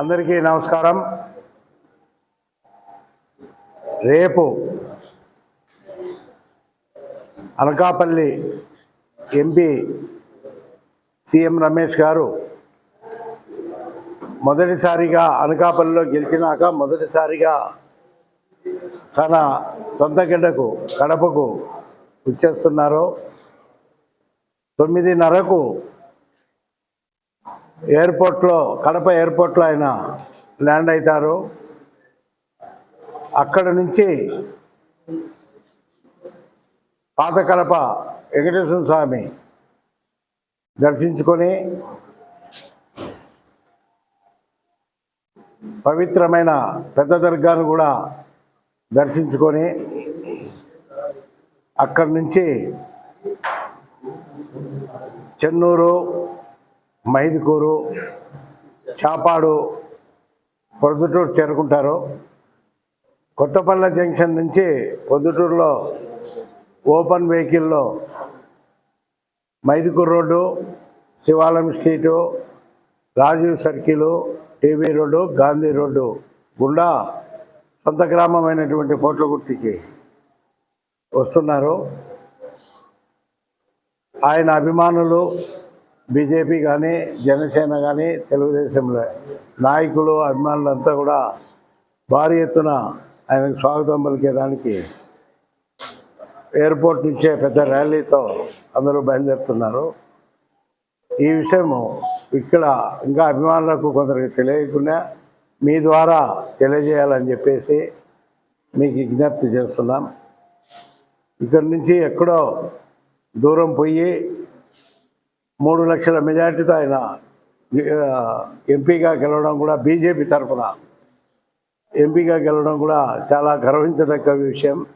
అందరికీ నమస్కారం. రేపు అనకాపల్లి ఎంపీ సీఎం రమేష్ గారు మొదటిసారిగా అనకాపల్లిలో గెలిచినాక మొదటిసారిగా తన సొంత గిడ్డకు కడపకు వచ్చేస్తున్నారు తొమ్మిదిన్నరకు ఎయిర్పోర్ట్లో కడప ఎయిర్పోర్ట్లో ఆయన ల్యాండ్ అవుతారు అక్కడ నుంచి పాత కడప వెంకటేశ్వర స్వామి దర్శించుకొని పవిత్రమైన పెద్ద దర్గాను కూడా దర్శించుకొని అక్కడి నుంచి చెన్నూరు మైదుకూరు చాపాడు పొద్దుటూరు చేరుకుంటారు. కొత్తపల్లె జంక్షన్ నుంచి పొద్దుటూరులో ఓపెన్ వెహికల్లో Mydukur road Sivalayam street Rajiv circle TV road Gandhi road గుండా సొంత గ్రామమైనటువంటి పోట్లగుర్తికి వస్తున్నారు. ఆయన అభిమానులు బీజేపీ కానీ జనసేన కానీ తెలుగుదేశంలో నాయకులు అభిమానులంతా కూడా భారీ ఎత్తున ఆయనకు స్వాగతం పలికేదానికి ఎయిర్పోర్ట్ నుంచే పెద్ద ర్యాలీతో అందరూ బయలుదేరుతున్నారు. ఈ విషయము ఇక్కడ ఇంకా అభిమానులకు కొందరికి తెలియకుండా మీ ద్వారా తెలియజేయాలని చెప్పేసి మీకు విజ్ఞప్తి చేస్తున్నాం. ఇక్కడి నుంచి ఎక్కడో దూరం పోయి మూడు లక్షల మెజార్టీతో ఆయన ఎంపీగా గెలవడం కూడా బీజేపీ తరఫున. ఎంపీగా గెలవడం కూడా చాలా గర్వించదగ్గ విషయం.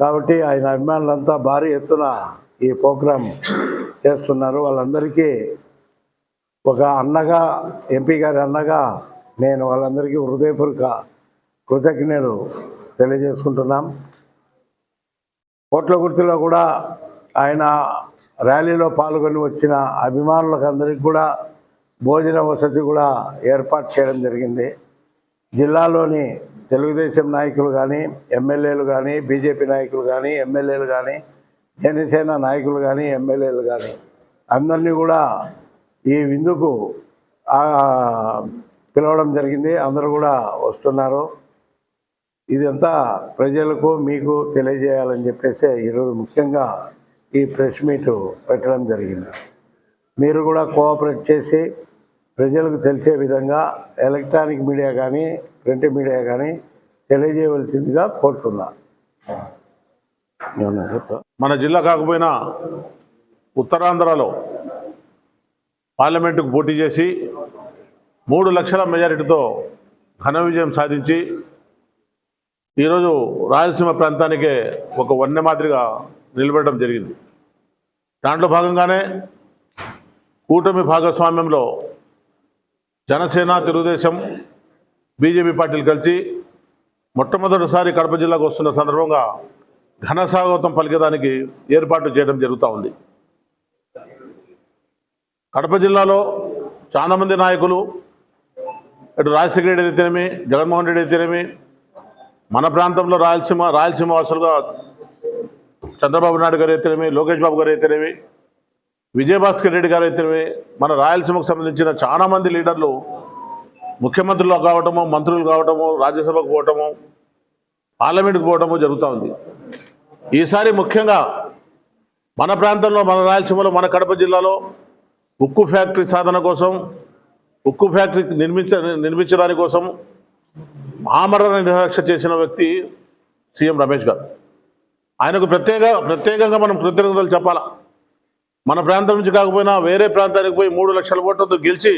కాబట్టి ఆయన అభిమానులంతా భారీ ఎత్తున ఈ ప్రోగ్రాం చేస్తున్నారు. వాళ్ళందరికీ ఒక అన్నగా ఎంపీ గారి అన్నగా నేను వాళ్ళందరికీ హృదయపూర్వక కృతజ్ఞతలు తెలియజేసుకుంటున్నాం. కోట్ల గుర్తులో కూడా ఆయన ర్యాలీలో పాల్గొని వచ్చిన అభిమానులకు అందరికీ కూడా భోజన వసతి కూడా ఏర్పాటు చేయడం జరిగింది. జిల్లాలోని తెలుగుదేశం నాయకులు కానీ ఎమ్మెల్యేలు కానీ బీజేపీ నాయకులు కానీ ఎమ్మెల్యేలు కానీ జనసేన నాయకులు కానీ ఎమ్మెల్యేలు కానీ అందరినీ కూడా ఈ విందుకు పిలవడం జరిగింది. అందరూ కూడా వస్తున్నారు. ఇదంతా ప్రజలకు మీకు తెలియజేయాలని చెప్పేసి ఈరోజు ముఖ్యంగా ఈ ప్రెస్ మీట్ పెట్టడం జరిగింది. మీరు కూడా కోఆపరేట్ చేసి ప్రజలకు తెలిసే విధంగా ఎలక్ట్రానిక్ మీడియా కానీ ప్రింట్ మీడియా కానీ తెలియజేయవలసిందిగా కోరుతున్నా. మన జిల్లా కాకపోయినా ఉత్తరాంధ్రలో పార్లమెంటుకు పోటీ చేసి మూడు లక్షల మెజారిటీతో ఘన విజయం సాధించి ఈరోజు రాయలసీమ ప్రాంతానికే ఒక వన్య మాదిరిగా నిలబడడం జరిగింది. దాంట్లో భాగంగానే కూటమి భాగస్వామ్యంలో జనసేన తెలుగుదేశం బీజేపీ పార్టీలు కలిసి మొట్టమొదటిసారి కడప జిల్లాకు వస్తున్న సందర్భంగా ఘన స్వాగతం పలికేదానికి ఏర్పాటు చేయడం జరుగుతూ ఉంది. కడప జిల్లాలో చాలామంది నాయకులు ఇటు రాజశేఖర రెడ్డి అయితేనేమి జగన్మోహన్ రెడ్డి అయితేనేమి మన ప్రాంతంలో రాయలసీమ రాయలసీమ వాసులుగా చంద్రబాబు నాయుడు గారు అయితేనేమి లోకేష్ బాబు గారు అయితేనేమి విజయభాస్కర్ రెడ్డి గారు అయితేనేమి మన రాయలసీమకు సంబంధించిన చాలామంది లీడర్లు ముఖ్యమంత్రులు కావటము మంత్రులు కావటము రాజ్యసభకు పోవటము పార్లమెంట్కి పోవటము జరుగుతూ ఉంది. ఈసారి ముఖ్యంగా మన ప్రాంతంలో మన రాయలసీమలో మన కడప జిల్లాలో ఉక్కు ఫ్యాక్టరీ సాధన కోసం ఉక్కు ఫ్యాక్టరీ నిర్మించ నిర్మించడానికోసం ఆమరణ నిరాక్ష చేసిన వ్యక్తి సీఎం రమేష్ గారు. ఆయనకు ప్రత్యేక ప్రత్యేకంగా మనం కృతజ్ఞతలు చెప్పాలా? మన ప్రాంతం నుంచి కాకపోయినా వేరే ప్రాంతానికి పోయి మూడు లక్షల ఓట్లతో గెలిచి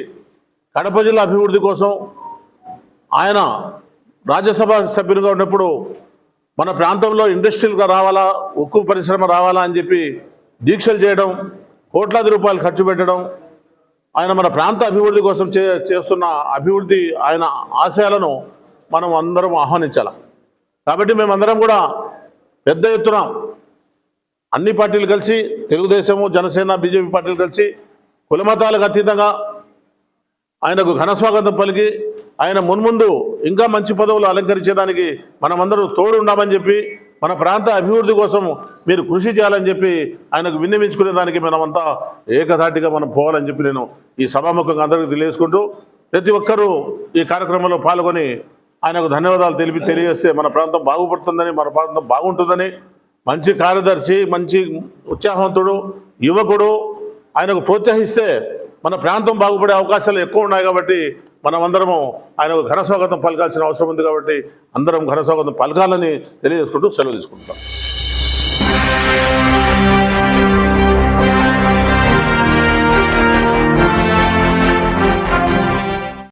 కడప జిల్లా అభివృద్ధి కోసం ఆయన రాజ్యసభ సభ్యునిగా ఉన్నప్పుడు మన ప్రాంతంలో ఇండస్ట్రీలుగా రావాలా ఉక్కు పరిశ్రమ రావాలా అని చెప్పి దీక్షలు చేయడం కోట్లాది రూపాయలు ఖర్చు పెట్టడం ఆయన మన ప్రాంత అభివృద్ధి కోసం చే చేస్తున్న అభివృద్ధి ఆయన ఆశయాలను మనం అందరం ఆహ్వానించాలి? కాబట్టి మేమందరం కూడా పెద్ద ఎత్తున అన్ని పార్టీలు కలిసి తెలుగుదేశము జనసేన బీజేపీ పార్టీలు కలిసి కులమతాలకు అతీతంగా ఆయనకు ఘన స్వాగతం పలికి ఆయన మున్ముందు ఇంకా మంచి పదవులు అలంకరించేదానికి మనమందరం తోడు ఉన్నామని చెప్పి మన ప్రాంత అభివృద్ధి కోసం మీరు కృషి చేయాలని చెప్పి ఆయనకు విన్నవించుకునే దానికి మనమంతా ఏకధాటిగా మనం పోవాలని చెప్పి నేను ఈ సభాముఖంగా అందరికీ తెలియజేసుకుంటూ ప్రతి ఒక్కరూ ఈ కార్యక్రమంలో పాల్గొని ఆయనకు ధన్యవాదాలు తెలిపి తెలియజేస్తే మన ప్రాంతం బాగుపడుతుందని మన ప్రాంతం బాగుంటుందని మంచి కార్యదర్శి మంచి ఉత్సాహవంతుడు యువకుడు ఆయనకు ప్రోత్సహిస్తే మన ప్రాంతం బాగుపడే అవకాశాలు ఎక్కువ ఉన్నాయి కాబట్టి మనం అందరము ఆయనకు ఘన స్వాగతం పలకాల్సిన అవసరం ఉంది కాబట్టి అందరం ఘన స్వాగతం పలకాలని తెలియజేసుకుంటూ సెలవు తీసుకుంటాం